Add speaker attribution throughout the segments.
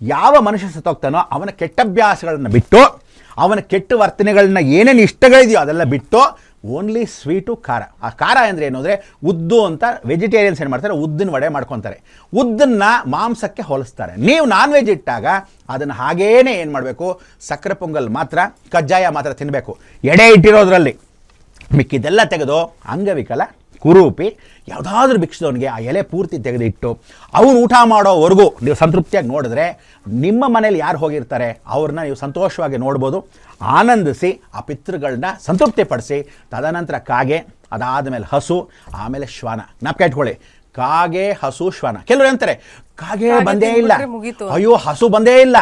Speaker 1: ಯಾವ ಮನುಷ್ಯ ಸತ್ತೋಗ್ತಾನೋ ಅವನ ಕೆಟ್ಟಭ್ಯಾಸಗಳನ್ನು ಬಿಟ್ಟು, ಅವನ ಕೆಟ್ಟ ವರ್ತನೆಗಳನ್ನ ಏನೇನು ಇಷ್ಟಗಳಿದೆಯೋ ಅದೆಲ್ಲ ಬಿಟ್ಟು ಓನ್ಲಿ ಸ್ವೀಟು ಖಾರ. ಆ ಖಾರ ಅಂದರೆ ಏನು ಅಂದರೆ ಉದ್ದು ಅಂತ ವೆಜಿಟೇರಿಯನ್ಸ್ ಏನು ಮಾಡ್ತಾರೆ? ಉದ್ದಿನ ವಡೆ ಮಾಡ್ಕೊತಾರೆ. ಉದ್ದನ್ನು ಮಾಂಸಕ್ಕೆ ಹೋಲಿಸ್ತಾರೆ. ನೀವು ನಾನ್ ವೆಜ್ ಇಟ್ಟಾಗ ಅದನ್ನು ಹಾಗೇನೆ ಏನು ಮಾಡಬೇಕು? ಸಕ್ಕರೆ ಪೊಂಗಲ್ ಮಾತ್ರ, ಕಜ್ಜಾಯ ಮಾತ್ರ ತಿನ್ನಬೇಕು ಎಡೆ ಇಟ್ಟಿರೋದ್ರಲ್ಲಿ ಮಿಕ್ಕಿದೆಲ್ಲ ತೆಗೆದು ಅಂಗವಿಕಲ ಕುರೂಪಿ ಯಾವುದಾದ್ರೂ ಭಿಕ್ಷದವನಿಗೆ ಆ ಎಲೆ ಪೂರ್ತಿ ತೆಗೆದಿಟ್ಟು ಅವನು ಊಟ ಮಾಡೋವರೆಗೂ ನೀವು ಸಂತೃಪ್ತಿಯಾಗಿ ನೋಡಿದ್ರೆ ನಿಮ್ಮ ಮನೇಲಿ ಯಾರು ಹೋಗಿರ್ತಾರೆ ಅವ್ರನ್ನ ನೀವು ಸಂತೋಷವಾಗಿ ನೋಡ್ಬೋದು ಆನಂದಿಸಿ ಆ ಪಿತೃಗಳನ್ನ ಸಂತೃಪ್ತಿಪಡಿಸಿ ತದನಂತರ ಕಾಗೆ ಅದಾದ ಮೇಲೆ ಹಸು ಆಮೇಲೆ ಶ್ವಾನ. ನಾಪ್ಕೆ ಇಟ್ಕೊಳ್ಳಿ. ಕಾಗೆ ಹಸು ಶ್ವಾನ. ಕೆಲವರು ಅಂತಾರೆ ಕಾಗೆ ಬಂದೇ ಇಲ್ಲ. ಅಯ್ಯೋ ಹಸು ಬಂದೇ ಇಲ್ಲ.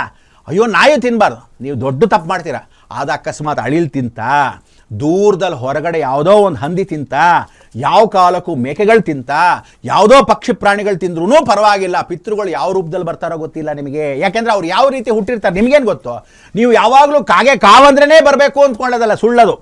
Speaker 1: ಅಯ್ಯೋ ನಾಯಿ ತಿನ್ನಬಾರ್ದು ನೀವು ದೊಡ್ಡ ತಪ್ಪು ಮಾಡ್ತೀರಾ. ಆದ ಅಕಸ್ಮಾತ್ ಅಳಿಲ್ ತಿಂತ ದೂರದಲ್ಲಿ ಹೊರಗಡೆ ಯಾವುದೋ ಒಂದು ಹಂದಿ ತಿಂತ ಯಾವ ಕಾಲಕ್ಕೂ ಮೇಕೆಗಳು ತಿಂತ, ಯಾವುದೋ ಪಕ್ಷಿ ಪ್ರಾಣಿಗಳು ತಿಂದ್ರೂ ಪರವಾಗಿಲ್ಲ. ಪಿತೃಗಳು ಯಾವ ರೂಪದಲ್ಲಿ ಬರ್ತಾರೋ ಗೊತ್ತಿಲ್ಲ ನಿಮಗೆ. ಯಾಕೆಂದ್ರೆ ಅವ್ರು ಯಾವ ರೀತಿ ಹುಟ್ಟಿರ್ತಾರೆ ನಿಮಗೇನು ಗೊತ್ತು? ನೀವು ಯಾವಾಗಲೂ ಕಾಗೆ ಕಾವಂದ್ರೇ ಬರಬೇಕು ಅಂದ್ಕೊಳ್ಳೋದಲ್ಲ, ಸುಳ್ಳದು.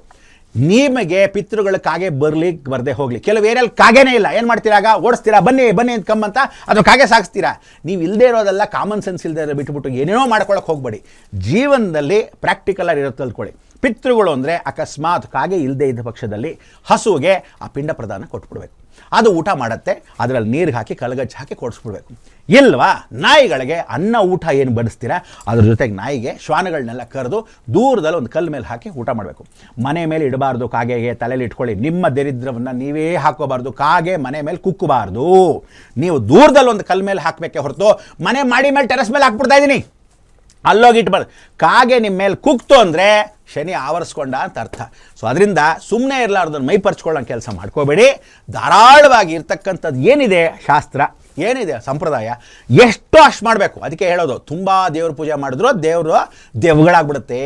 Speaker 1: ನಿಮಗೆ ಪಿತೃಗಳು ಕಾಗೆ ಬರ್ಲಿಕ್ಕೆ ಬರದೆ ಹೋಗಲಿ. ಕೆಲವು ಏರಿಯಲ್ಲಿ ಕಾಗೆನೇ ಇಲ್ಲ. ಏನು ಮಾಡ್ತೀರಾಗ ಓಡಿಸ್ತೀರಾ? ಬನ್ನಿ ಬನ್ನಿ ಅಂತ ಕಮ್ಮಂತ ಅದು ಕಾಗೆ ಸಾಗಿಸ್ತೀರಾ ನೀವು ಇಲ್ಲದೆ ಇರೋದೆಲ್ಲ ಕಾಮನ್ ಸೆನ್ಸ್ ಇಲ್ಲದೆ ಇರೋ ಬಿಟ್ಬಿಟ್ಟು ಏನೇನೋ ಮಾಡ್ಕೊಳಕ್ಕೆ ಹೋಗಬೇಡಿ. ಜೀವನದಲ್ಲಿ ಪ್ರಾಕ್ಟಿಕಲ್ ಇರುತ್ತೆ ತಿಳ್ಕೊಳ್ಳಿ. ಪಿತೃಗಳು ಅಂದರೆ ಅಕಸ್ಮಾತ್ ಕಾಗೆ ಇಲ್ಲದೆ ಇದ್ದ ಪಕ್ಷದಲ್ಲಿ ಹಸುವಿಗೆ ಆ ಪಿಂಡ ಪ್ರದಾನ ಕೊಟ್ಬಿಡ್ಬೇಕು. ಅದು ಊಟ ಮಾಡುತ್ತೆ, ಅದರಲ್ಲಿ ನೀರಿಗೆ ಹಾಕಿ ಕಲಗಚ್ಚಿ ಹಾಕಿ ಕೊಡಿಸ್ಬಿಡ್ಬೇಕು. ಇಲ್ವಾ? ನಾಯಿಗಳಿಗೆ ಅನ್ನ ಊಟ ಏನು ಬಡಿಸ್ತೀರಾ? ಅದ್ರ ಜೊತೆಗೆ ನಾಯಿಗೆ ಶ್ವಾನಗಳನ್ನೆಲ್ಲ ಕರೆದು ದೂರದಲ್ಲಿ ಒಂದು ಕಲ್ಲು ಮೇಲೆ ಹಾಕಿ ಊಟ ಮಾಡಬೇಕು. ಮನೆ ಮೇಲೆ ಇಡಬಾರ್ದು ಕಾಗೆಗೆ ತಲೆಯಲ್ಲಿ ಇಟ್ಕೊಳ್ಳಿ. ನಿಮ್ಮ ದರಿದ್ರವನ್ನು ನೀವೇ ಹಾಕೋಬಾರ್ದು. ಕಾಗೆ ಮನೆ ಮೇಲೆ ಕುಕ್ಕಬಾರ್ದು. ನೀವು ದೂರದಲ್ಲಿ ಒಂದು ಕಲ್ಲು ಮೇಲೆ ಹಾಕಬೇಕೆ ಹೊರತು ಮನೆ ಮಾಡಿ ಮೇಲೆ ಟೆರೆಸ್ ಮೇಲೆ ಹಾಕ್ಬಿಡ್ತಾ ಇದ್ದೀನಿ ಅಲ್ಲೋಗಿ ಇಟ್ಬಾರ್ದು ಕಾಗೆ ನಿಮ್ಮ ಮೇಲೆ ಕುಕ್ತು ಅಂದರೆ ಶನಿ ಆವರಿಸ್ಕೊಂಡ ಅಂತ ಅರ್ಥ. ಸೊ ಅದರಿಂದ ಸುಮ್ಮನೆ ಇರಲಾರ್ದನ್ನ ಮೈ ಪರ್ಚ್ಕೊಳ್ಳೋ ಕೆಲಸ ಮಾಡ್ಕೋಬೇಡಿ. ಧಾರಾಳವಾಗಿ ಇರ್ತಕ್ಕಂಥದ್ದು ಏನಿದೆ ಶಾಸ್ತ್ರ? ಏನಿದೆ ಸಂಪ್ರದಾಯ? ಎಷ್ಟು ಅಷ್ಟು ಮಾಡಬೇಕು. ಅದಕ್ಕೆ ಹೇಳೋದು, ತುಂಬ ದೇವ್ರ ಪೂಜೆ ಮಾಡಿದ್ರು ದೇವರು ದೇವ್ಗಳಾಗ್ಬಿಡುತ್ತೆ.